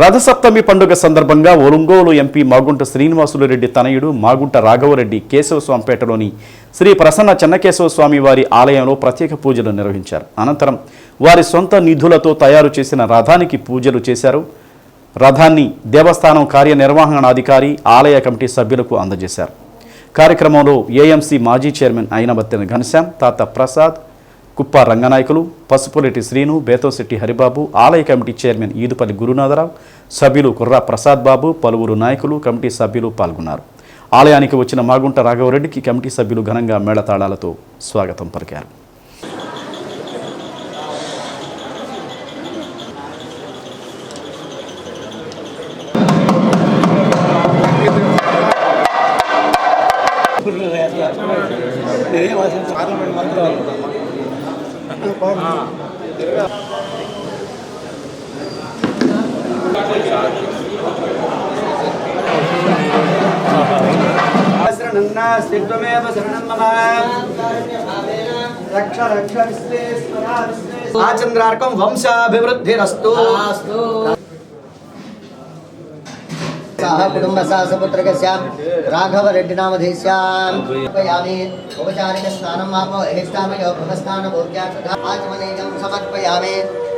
రథసప్తమి పండుగ సందర్భంగా ఒలుంగోలు ఎంపీ మాగుంట శ్రీనివాసులు రెడ్డి తనయుడు మాగుంట రాఘవరెడ్డి కేశవస్వామిపేటలోని శ్రీ ప్రసన్న చెన్నకేశవ స్వామి వారి ఆలయంలో ప్రత్యేక పూజలు నిర్వహించారు. అనంతరం వారి సొంత నిధులతో తయారు చేసిన రథానికి పూజలు చేశారు. రథాన్ని దేవస్థానం కార్యనిర్వహణాధికారి ఆలయ కమిటీ సభ్యులకు అందజేశారు. కార్యక్రమంలో ఏఎంసీ మాజీ చైర్మన్ అయినబత్తిన ఘనశ్యామ్ తాత ప్రసాద్ కుప్ప రంగనాయకులు పసుపులెట్టి శ్రీను బేతోశెట్టి హరిబాబు ఆలయ కమిటీ చైర్మన్ ఈదుపల్లి గురునాథరావు సభ్యులు కుర్రా ప్రసాద్ బాబు పలువురు నాయకులు కమిటీ సభ్యులు పాల్గొన్నారు. ఆలయానికి వచ్చిన మాగుంట రాఘవరెడ్డికి కమిటీ సభ్యులు ఘనంగా మేళతాళాలతో స్వాగతం పలికారు. శరణన్నాస్తి త్వమేవ శరణం మమ రక్ష రక్ష విశ్వేశ్వరా విశ్వేశ్వర ఆచంద్రార్కం వంశాభివృద్ధిరస్తు. सह कुटुम्बसह सपुत्रकस्य राघवरेड्डिनामधेस्याम् समर्पयामि औपचारिकस्नानम् आपो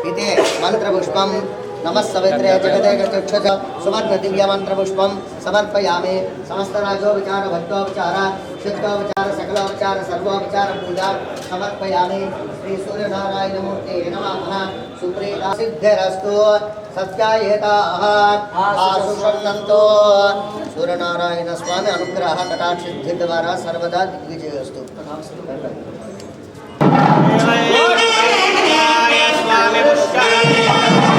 इति मन्त्रपुष्पं नमस्सवित्रे जगते चक्षुष सुवर्णदिव्यमन्त्रपुष्पं समर्पयामि समस्तराजोपचारभक्तोपचार शुद्धोपचार सकलोपचार सर्वोपचारपूजा समर्पयामि श्रीसूर्यनारायणमूर्ते नमः सुप्रीतासिद्धिरस्तु सत्यायेताः आसुषन्नन्तो सूर्यनारायणस्वामी अनुग्रह कटाक्षसिद्धिद्वारा सर्वदा दिग्विजयस्तु स्वामी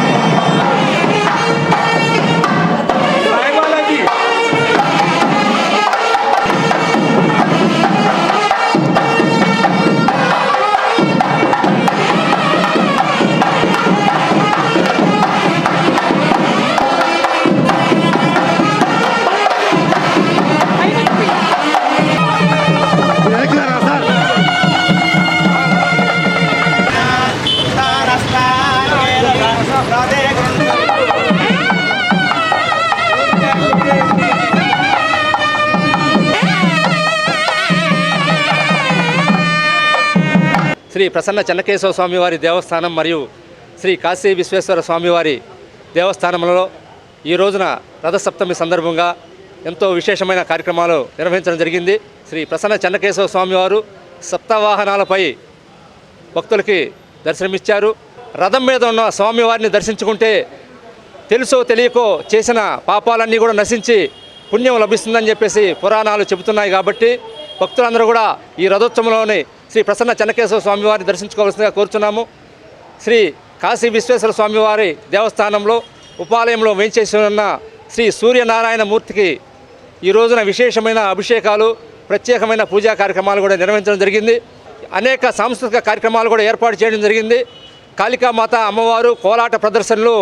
శ్రీ ప్రసన్న చెన్నకేశవ స్వామివారి దేవస్థానం మరియు శ్రీ కాశీ విశ్వేశ్వర స్వామివారి దేవస్థానంలో ఈ రోజున రథసప్తమి సందర్భంగా ఎంతో విశేషమైన కార్యక్రమాలు నిర్వహించడం జరిగింది. శ్రీ ప్రసన్న చెన్నకేశవ స్వామివారు సప్తవాహనాలపై భక్తులకి దర్శనమిచ్చారు. రథం మీద ఉన్న స్వామివారిని దర్శించుకుంటే తెలుసో తెలియకో చేసిన పాపాలన్నీ కూడా నశించి పుణ్యం లభిస్తుందని చెప్పేసి పురాణాలు చెబుతున్నాయి కాబట్టి భక్తులందరూ కూడా ఈ రథోత్సవంలోని శ్రీ ప్రసన్న చెన్నకేశ్వర స్వామివారిని దర్శించుకోవాల్సిందిగా కోరుచున్నాము. శ్రీ కాశీ విశ్వేశ్వర స్వామివారి దేవస్థానంలో ఉపాలయంలో వేంచేసి ఉన్న శ్రీ సూర్యనారాయణ మూర్తికి ఈ రోజున విశేషమైన అభిషేకాలు ప్రత్యేకమైన పూజా కార్యక్రమాలు కూడా నిర్వహించడం జరిగింది. అనేక సాంస్కృతిక కార్యక్రమాలు కూడా ఏర్పాటు చేయడం జరిగింది. కాళికామాత అమ్మవారు కోలాట ప్రదర్శనలు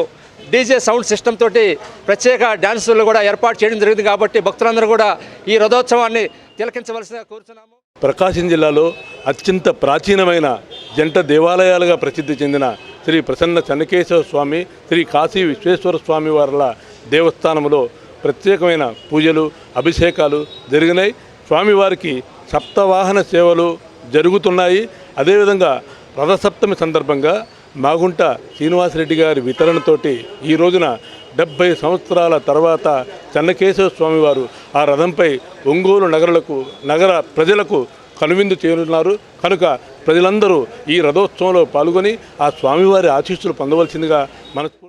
డీజే సౌండ్ సిస్టమ్ తోటి ప్రత్యేక డ్యాన్సులు కూడా ఏర్పాటు చేయడం జరిగింది కాబట్టి భక్తులందరూ కూడా ఈ రథోత్సవాన్ని తిలకించవలసిన కోరుతున్నాము ప్రకాశం జిల్లాలో అత్యంత ప్రాచీనమైన జంట దేవాలయాలుగా ప్రసిద్ధి చెందిన శ్రీ ప్రసన్న చెన్నకేశ్వర స్వామి శ్రీ కాశీ విశ్వేశ్వర స్వామి వారిల దేవస్థానంలో ప్రత్యేకమైన పూజలు అభిషేకాలు జరిగినాయి. స్వామివారికి సప్తవాహన సేవలు జరుగుతున్నాయి. అదేవిధంగా రథసప్తమి సందర్భంగా మాగుంట శ్రీనివాసరెడ్డి గారి వితరణతోటి ఈ రోజున డెబ్భై సంవత్సరాల తర్వాత చెన్నకేశవ స్వామివారు ఆ రథంపై ఒంగోలు నగరులకు నగర ప్రజలకు కనువిందు చేరున్నారు కనుక ప్రజలందరూ ఈ రథోత్సవంలో పాల్గొని ఆ స్వామివారి ఆశీస్సులు పొందవలసిందిగా మనస్ఫూర్తి